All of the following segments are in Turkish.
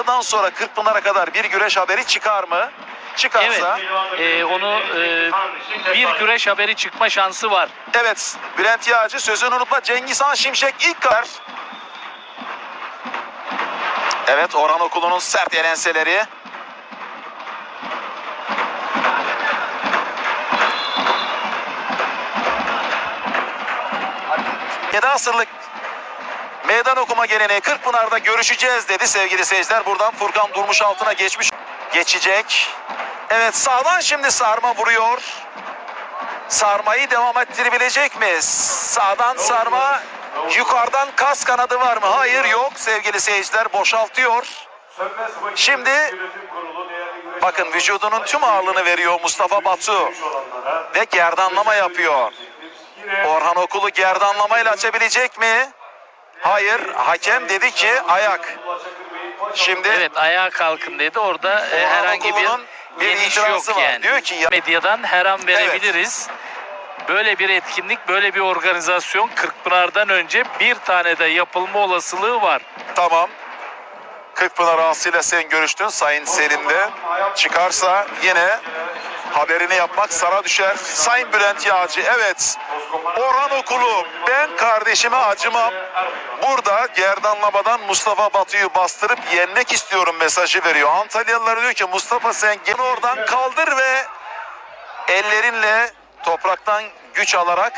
Sarı'dan sonra Kırkpınar'a kadar bir güreş haberi çıkar mı? Çıkarsa Evet. Ee, onu e, bir güreş haberi çıkma şansı var. Evet, Bülent Yağcı sözünü unutma. Cengiz Han Şimşek ilk kadar. Evet, Orhan Okulu'nun sert elenseleri. Yedi asırlık meydan okuma geleneği Kırkpınar'da görüşeceğiz dedi sevgili seyirciler. Buradan Furkan Durmuş altına geçmiş. Geçecek. Evet sağdan şimdi sarma vuruyor. Sarmayı devam ettirebilecek mi? Sağdan sarma, yukarıdan kas kanadı var mı? Hayır yok sevgili seyirciler boşaltıyor. Şimdi bakın vücudunun tüm ağırlığını veriyor Mustafa Batu ve gerdanlama yapıyor. Orhan Okulu gerdanlamayla açabilecek mi? Hayır hakem dedi ki ayak. Şimdi Evet ayağa kalkın dedi. Orada e, Orhan herhangi bir Okulu'nun bir yeniş itirazı yok var. yani. Diyor ki ya- medyadan her an verebiliriz. Böyle bir etkinlik, böyle bir organizasyon Kırkpınar'dan önce bir tane de yapılma olasılığı var. Tamam. Kırkpınar ağasıyla sen görüştün Sayın Selim'de. Çıkarsa yine haberini yapmak sana düşer. Sayın Bülent Yağcı evet. Orhan Okulu ben kardeşime acımam. Burada gerdanlamadan Mustafa Batu'yu bastırıp yenmek istiyorum mesajı veriyor. Antalyalılar diyor ki Mustafa sen gel oradan kaldır ve ellerinle topraktan güç alarak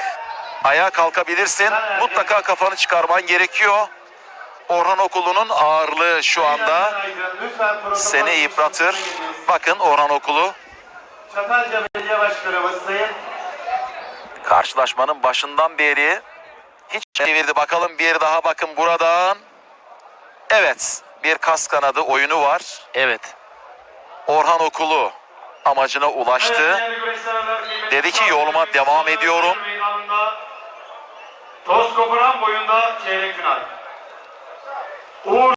ayağa kalkabilirsin. Mutlaka kafanı çıkarman gerekiyor. Orhan Okulu'nun ağırlığı şu anda seni yıpratır. Bakın Orhan Okulu Çatalca Belediye Başkanımız Sayın karşılaşmanın başından beri hiç çevirdi. Bakalım bir daha bakın buradan. Evet bir kas kanadı oyunu var. Evet. Orhan Okulu amacına ulaştı. Dedi ki, yoluma devam ediyorum. Toz koparan boyunda çeyrek final. Uğur